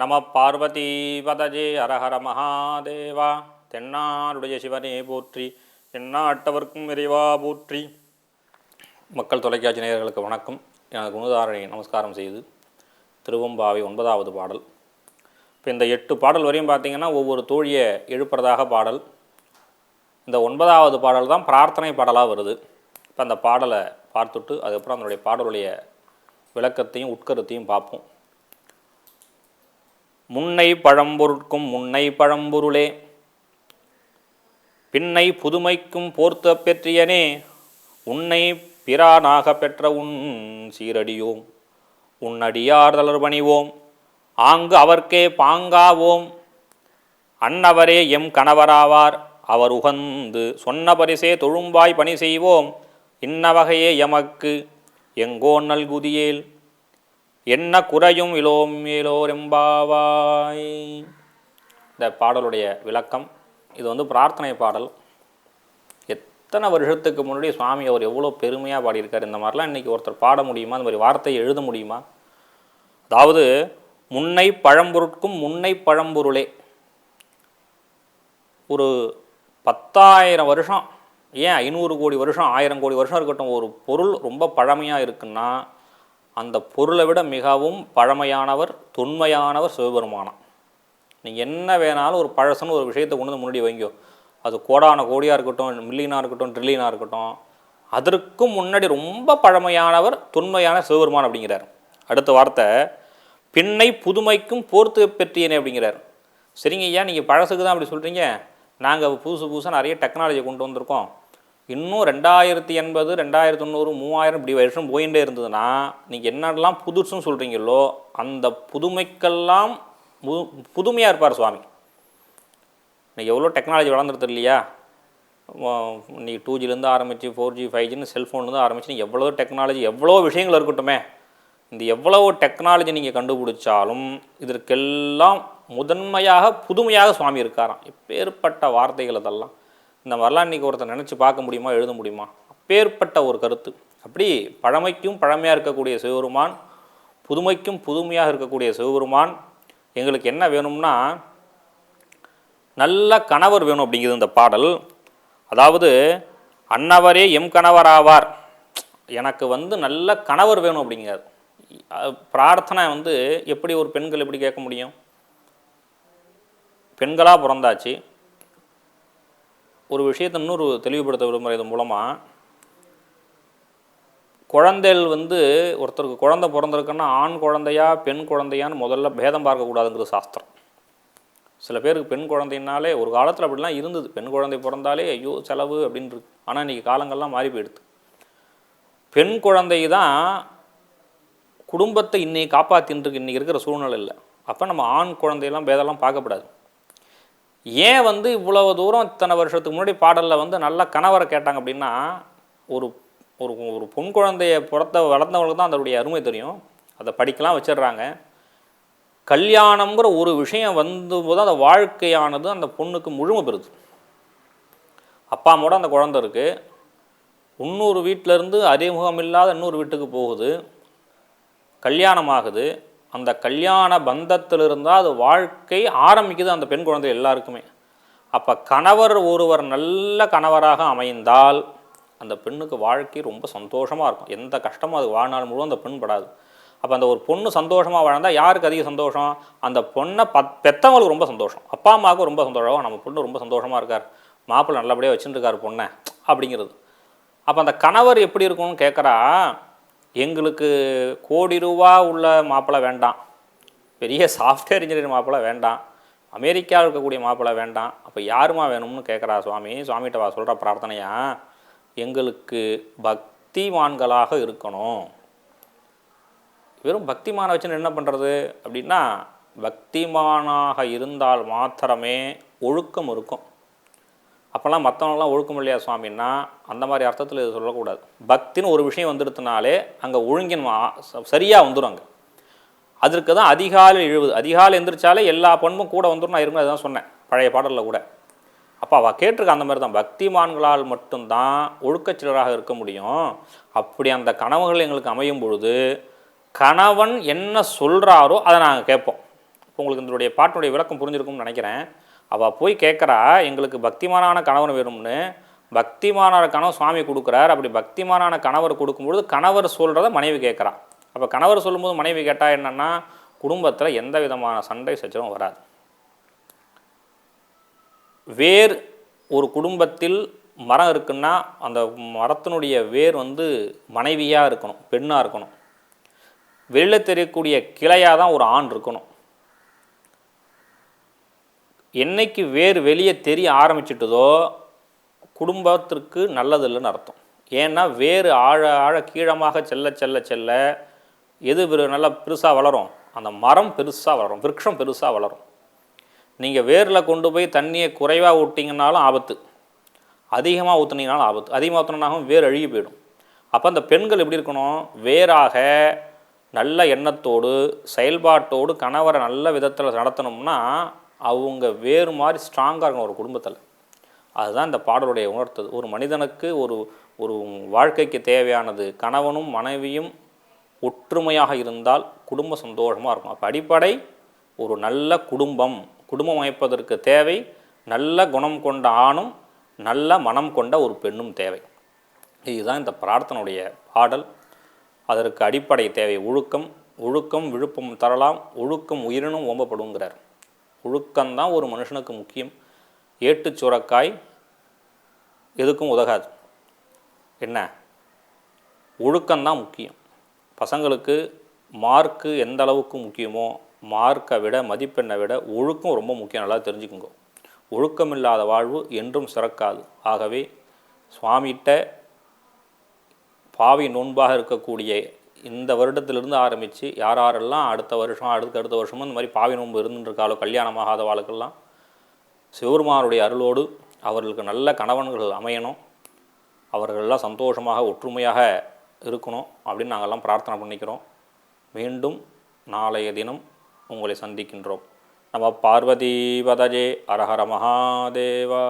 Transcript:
நம பார்வதி பதஜே அரஹர மகாதேவா. தென்னாடுடைய சிவனே போற்றி தென்னாட்டவர்க்கும் விரைவா போற்றி. மக்கள் தொலைக்காட்சி நேயர்களுக்கு வணக்கம். எனது குணதாரணை நமஸ்காரம் செய்து திருவம்பாவை ஒன்பதாவது பாடல். இப்போ இந்த எட்டு பாடல் வரையும் பார்த்தீங்கன்னா ஒவ்வொரு தோழியை எழுப்புறதாக பாடல். இந்த ஒன்பதாவது பாடல் தான் பிரார்த்தனை பாடலாக வருது. இப்போ அந்த பாடலை பார்த்துட்டு அதுக்கப்புறம் அதனுடைய பாடலுடைய விளக்கத்தையும் உட்கருத்தையும் பார்ப்போம். முன்னை பழம்பொருட்கும் முன்னை பழம்பொருளே பின்னை புதுமைக்கும் போர்த்த பெற்றியனே உன்னை பிரானாக பெற்ற உன் சீரடியோம் உன்னடியார் தளர்பணிவோம் ஆங்கு அவர்க்கே பாங்காவோம். அன்னவரே எம் கணவராவார் அவர் உகந்து சொன்ன பரிசே தொழும்பாய் பணி செய்வோம். இன்ன வகையே எமக்கு எங்கோ நல்குதியேல். என்ன குறையும் இலோம் இலோரெம்பாவாய் இந்த பாடலுடைய விளக்கம். இது வந்து பிரார்த்தனை பாடல். எத்தனை வருஷத்துக்கு முன்னாடி சுவாமி அவர் எவ்வளோ பெருமையாக பாடியிருக்கார் இந்த மாதிரிலாம் இன்றைக்கி ஒருத்தர் பாட முடியுமா? இந்த மாதிரி வார்த்தையை எழுத முடியுமா? அதாவது முன்னை பழம்பொருட்கும் முன்னை பழம்பொருளே. ஒரு பத்தாயிரம் வருஷம் ஏன் ஐநூறு கோடி வருஷம் ஆயிரம் கோடி வருஷம் இருக்கட்டும் ஒரு பொருள் ரொம்ப பழமையாக இருக்குன்னா அந்த பொருளை விட மிகவும் பழமையானவர் தொன்மையானவர் சிவபெருமானம். நீங்கள் என்ன வேணாலும் ஒரு பழசுன்னு ஒரு விஷயத்தை கொண்டு வந்து முன்னாடி வைங்கோ. அது கோடான கோடியாக இருக்கட்டும் மில்லியனாக இருக்கட்டும் ட்ரில்லியனாக இருக்கட்டும் அதற்கும் முன்னாடி ரொம்ப பழமையானவர் தொன்மையான சிவபெருமான் அப்படிங்கிறார். அடுத்த வார்த்தை பின்னை புதுமைக்கும் போர்த்து பெற்றியனே அப்படிங்கிறார். சரிங்க ஐயா நீங்கள் பழசுக்கு தான் அப்படி சொல்கிறீங்க நாங்கள் புதுசு புதுசாக நிறைய டெக்னாலஜி கொண்டு வந்திருக்கோம். இன்னும் ரெண்டாயிரத்தி எண்பது ரெண்டாயிரத்தி தொண்ணூறு மூவாயிரம் இப்படி வருஷம் போயிட்டே இருந்ததுன்னா நீங்கள் என்னெல்லாம் புதுசுன்னு சொல்கிறீங்களோ அந்த புதுமைக்கெல்லாம் புது புதுமையாக இருப்பார் சுவாமி. இன்றைக்கி எவ்வளோ டெக்னாலஜி வளர்ந்துருது இல்லையா? இன்றைக்கி டூ ஜிலேருந்து ஆரம்பித்து ஃபோர் ஜி ஃபைவ் ஜின்னு செல்ஃபோன்லேருந்து ஆரம்பிச்சு எவ்வளோ டெக்னாலஜி எவ்வளோ விஷயங்கள் இருக்கட்டுமே இந்த எவ்வளவு டெக்னாலஜி நீங்கள் கண்டுபிடிச்சாலும் இதற்கெல்லாம் முதன்மையாக புதுமையாக சுவாமி இருக்காராம். எப்பேற்பட்ட வார்த்தைகள் அதெல்லாம். இந்த மாதிரிலாம் இன்றைக்கி ஒருத்தர் நினச்சி பார்க்க முடியுமா எழுத முடியுமா? அப்பேற்பட்ட ஒரு கருத்து. அப்படி பழமைக்கும் பழமையாக இருக்கக்கூடிய சிவபெருமான் புதுமைக்கும் புதுமையாக இருக்கக்கூடிய சிவபெருமான் எங்களுக்கு என்ன வேணும்னா நல்ல கணவர் வேணும் அப்படிங்கிறது இந்த பாடல். அதாவது அன்னவரே எம் கணவராவார். எனக்கு வந்து நல்ல கணவர் வேணும் அப்படிங்கிறார். பிரார்த்தனை வந்து எப்படி ஒரு பெண்கள் எப்படி கேட்க முடியும்? பெண்களாக பிறந்தாச்சு. ஒரு விஷயத்தை இன்னொரு தெளிவுபடுத்த விரும்புகிற இது மூலமாக குழந்தைகள் வந்து ஒருத்தருக்கு குழந்தை பிறந்திருக்குன்னா ஆண் குழந்தையா பெண் குழந்தையான்னு முதல்ல பேதம் பார்க்கக்கூடாதுங்கிறது சாஸ்திரம். சில பேருக்கு பெண் குழந்தைனாலே ஒரு காலத்தில் அப்படிலாம் இருந்தது. பெண் குழந்தை பிறந்தாலே ஐயோ செலவு அப்படின்னு இருக்கு ஆனால் இன்றைக்கி காலங்கள்லாம் மாறி போயிடுது. பெண் குழந்தை தான் குடும்பத்தை இன்னைக்கு காப்பாற்றின்னுருக்கு இன்றைக்கி இருக்கிற சூழ்நிலை இல்லை அப்போ நம்ம ஆண் குழந்தையெல்லாம் பேதெல்லாம் பார்க்கக்கூடாது. ஏன் வந்து இவ்வளவு தூரம் இத்தனை வருஷத்துக்கு முன்னாடி பாடலில் வந்து நல்ல கணவரை கேட்டாங்க அப்படின்னா ஒரு ஒரு ஒரு பொன் குழந்தைய பிறத்த வளர்ந்தவங்களுக்கு தான் அதனுடைய அருமை தெரியும். அதை படிக்கலாம் வச்சிடுறாங்க. கல்யாணம்ங்கிற ஒரு விஷயம் வந்தபோது அந்த வாழ்க்கையானது அந்த பொண்ணுக்கு முழுமை பெறுது. அப்பா அம்மாவோட அந்த குழந்தை இருக்குது இன்னொரு வீட்டிலேருந்து அறிமுகம் இல்லாத இன்னொரு வீட்டுக்கு போகுது. கல்யாணம் ஆகுது. அந்த கல்யாண பந்தத்தில் இருந்தால் அது வாழ்க்கை ஆரம்பிக்குது அந்த பெண் குழந்தை எல்லாருக்குமே. அப்போ கணவர் ஒருவர் நல்ல கணவராக அமைந்தால் அந்த பெண்ணுக்கு வாழ்க்கை ரொம்ப சந்தோஷமாக இருக்கும். எந்த கஷ்டமும் அது வாழ்நாள் முழுவதும் அந்த பெண் படாது. அப்போ அந்த ஒரு பொண்ணு சந்தோஷமாக வாழ்ந்தால் யாருக்கு அதிக சந்தோஷம்? அந்த பொண்ணை பத் பெற்றவங்களுக்கு ரொம்ப சந்தோஷம். அப்பா அம்மாவுக்கும் ரொம்ப சந்தோஷம். நம்ம பொண்ணு ரொம்ப சந்தோஷமாக இருக்கார். மாப்பிள்ளை நல்லபடியாக வச்சுட்டுருக்கார் பொண்ணை அப்படிங்கிறது. அப்போ அந்த கணவர் எப்படி இருக்கும்னு கேட்குறா எங்களுக்கு கோடி ரூபா உள்ள மாப்பிள்ளை வேண்டாம். பெரிய சாஃப்ட்வேர் இன்ஜினியர் மாப்பிள்ளை வேண்டாம். அமெரிக்காவில் இருக்கக்கூடிய மாப்பிள்ளை வேண்டாம். அப்போ யாருமா வேணும்னு கேட்குறா சுவாமி? சுவாமிகிட்ட வா சொல்கிற பிரார்த்தனையா? எங்களுக்கு பக்திமான்களாக இருக்கணும். வெறும் பக்திமான வச்சு என்ன பண்ணுறது அப்படின்னா பக்திமானாக இருந்தால் மாத்திரமே ஒழுக்கம் இருக்கும். அப்போல்லாம் மற்றவங்களாம் ஒழுக்கம் இல்லையா சுவாமின்னா அந்த மாதிரி அர்த்தத்தில் இது சொல்லக்கூடாது. பக்தின்னு ஒரு விஷயம் வந்துடுத்துனாலே அங்கே ஒழுங்கின் சரியாக வந்துடும் அங்கே. அதற்கு தான் அதிகாலை எழுபது அதிகாலை எந்திரிச்சாலே எல்லா பண்பும் கூட வந்துடும் நான் இருக்கும்போது தான் சொன்னேன் பழைய பாடலில் கூட. அப்போ அவள் கேட்டிருக்க அந்த மாதிரி தான் பக்திமான்களால் மட்டும்தான் ஒழுக்கச்சிலராக இருக்க முடியும். அப்படி அந்த கனவுகள் எங்களுக்கு அமையும் பொழுது கணவன் என்ன சொல்கிறாரோ அதை நாங்கள் கேட்போம். இப்போ உங்களுக்கு இதனுடைய பாட்டினுடைய விளக்கம் புரிஞ்சிருக்கும்னு நினைக்கிறேன். அவள் போய் கேட்குறா எங்களுக்கு பக்திமானான கணவர் வேணும்னு. பக்திமானான கணவர் சுவாமி கொடுக்குறார். அப்படி பக்திமானான கணவர் கொடுக்கும்பொழுது கணவர் சொல்கிறத மனைவி கேட்குறா அப்போ கணவர் சொல்லும்போது மனைவி கேட்டால் என்னென்னா குடும்பத்தில் எந்த விதமான சண்டை சச்சரவும் வராது. வேர் ஒரு குடும்பத்தில் மரம் இருக்குன்னா அந்த மரத்தினுடைய வேர் வந்து மனைவியாக இருக்கணும் பெண்ணாக இருக்கணும். வெளியில் தெரியக்கூடிய கிளையாக தான் ஒரு ஆண் இருக்கணும். என்னைக்கு வேர் வெளியே தெரிய ஆரம்பிச்சிட்டதோ குடும்பத்திற்கு நல்லதில்லைன்னு அர்த்தம். ஏன்னா வேறு ஆழ ஆழ கீழமாக செல்ல செல்ல செல்ல எது பெரு- நல்லா பெருசாக வளரும்? அந்த மரம் பெருசாக வளரும் விருட்சம் பெருசாக வளரும். நீங்கள் வேரில் கொண்டு போய் தண்ணியை குறைவாக விட்டிங்கனாலும் ஆபத்து. அதிகமாக ஊற்றுனீங்கனாலும் ஆபத்து. அதிகமாக ஊற்றுனாலும் வேர் அழுகி போயிடும். அப்போ அந்த பெண்கள் எப்படி இருக்கணும்? வேறாக நல்ல எண்ணத்தோடு செயல்பாட்டோடு கணவரை நல்ல விதத்தில் நடத்தணும்னா அவங்க வேறு மாதிரி ஸ்ட்ராங்காக இருக்கணும் ஒரு குடும்பத்தில். அதுதான் இந்த பாடலுடைய உணர்த்தது ஒரு மனிதனுக்கு ஒரு ஒரு வாழ்க்கைக்கு தேவையானது கணவனும் மனைவியும் ஒற்றுமையாக இருந்தால் குடும்ப சந்தோஷமாக இருக்கும். அப்போ அடிப்படை ஒரு நல்ல குடும்பம். குடும்பம் அமைப்பதற்கு தேவை நல்ல குணம் கொண்ட ஆணும் நல்ல மனம் கொண்ட ஒரு பெண்ணும் தேவை. இதுதான் இந்த பிரார்த்தனுடைய பாடல். அதற்கு அடிப்படை தேவை ஒழுக்கம் ஒழுக்கம் விழுப்பம் தரலாம். ஒழுக்கம் உயிரினும் ஓம்பப்படுங்கிறார். ஒழுக்கம்தான் ஒரு மனுஷனுக்கு முக்கியம். ஏட்டு சுரக்காய் எதுக்கும் உதகாது. என்ன? ஒழுக்கம்தான் முக்கியம். பசங்களுக்கு மார்க்கு எந்த அளவுக்கு முக்கியமோ மார்க்கை விட மதிப்பெண்ணை விட ஒழுக்கம் ரொம்ப முக்கியம். நல்லா தெரிஞ்சுக்குங்க. ஒழுக்கம் இல்லாத வாழ்வு என்றும் சிறக்காது. ஆகவே சுவாமிகிட்ட பாவி நோன்பாக இருக்கக்கூடிய இந்த வருடத்திலிருந்து ஆரம்பித்து யார் யாரெல்லாம் அடுத்த வருஷம் அடுத்த அடுத்த வருஷமும் இந்த மாதிரி பாவி நோன்பு இருந்துருக்காளோ கல்யாணமாகாத வாழ்க்கெல்லாம் சிவருமானுடைய அருளோடு அவர்களுக்கு நல்ல கணவன்கள் அமையணும். அவர்களெல்லாம் சந்தோஷமாக ஒற்றுமையாக இருக்கணும் அப்படின்னு நாங்கள்லாம் பிரார்த்தனை பண்ணிக்கிறோம். மீண்டும் நாளைய தினம் உங்களை சந்திக்கின்றோம். நம்ம பார்வதி பதஜே அரஹர மகாதேவா.